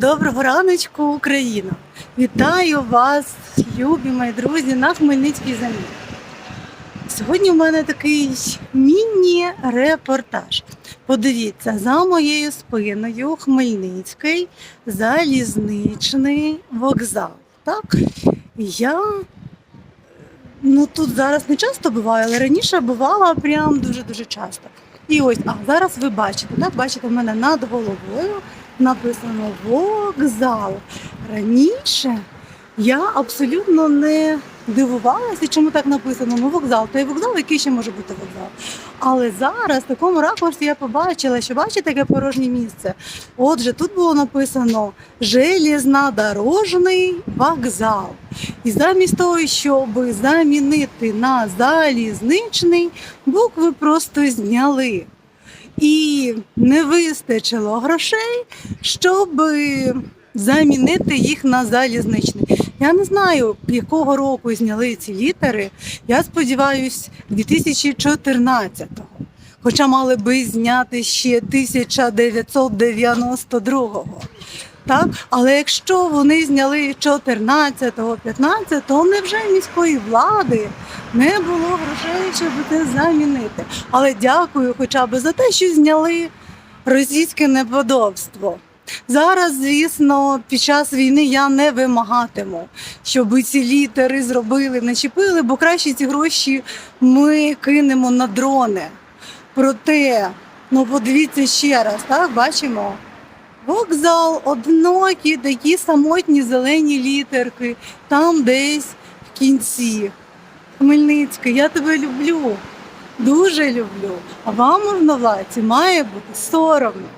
Доброго раночку, Україна! Вітаю вас, любі мої друзі, на Хмельницькій землі. Сьогодні у мене такий міні-репортаж. Подивіться, за моєю спиною Хмельницький залізничний вокзал. Так? Я ну, тут зараз не часто буваю, але раніше бувала прям дуже-дуже часто. І ось, а зараз ви бачите, так, бачите, в мене над головою написано вокзал. Раніше я абсолютно не дивувалася, чому так написано. Ну, вокзал, то є вокзал, який ще може бути вокзал. Але зараз в такому ракурсі я побачила, що бачите, таке порожнє місце. Отже, тут було написано железнодорожний вокзал. І замість того, щоб замінити на залізничний, букви просто зняли. І не вистачило грошей, щоб замінити їх на залізничний. Я не знаю, якого року зняли ці літери. Я сподіваюся, 2014-го. Хоча мали би зняти ще 1992-го. Так? Але якщо вони зняли 14-го, 15-го, невже міської влади не було грошей, щоб це замінити? Але дякую хоча б за те, що зняли російське неподобство. Зараз, звісно, під час війни я не вимагатиму, щоб ці літери зробили, начепили, бо краще ці гроші ми кинемо на дрони. Проте, ну подивіться ще раз, так бачимо. Вокзал, одинокі, такі самотні зелені літерки, там десь в кінці. Хмельницький, я тебе люблю, дуже люблю. А вам, можновладці, має бути соромно.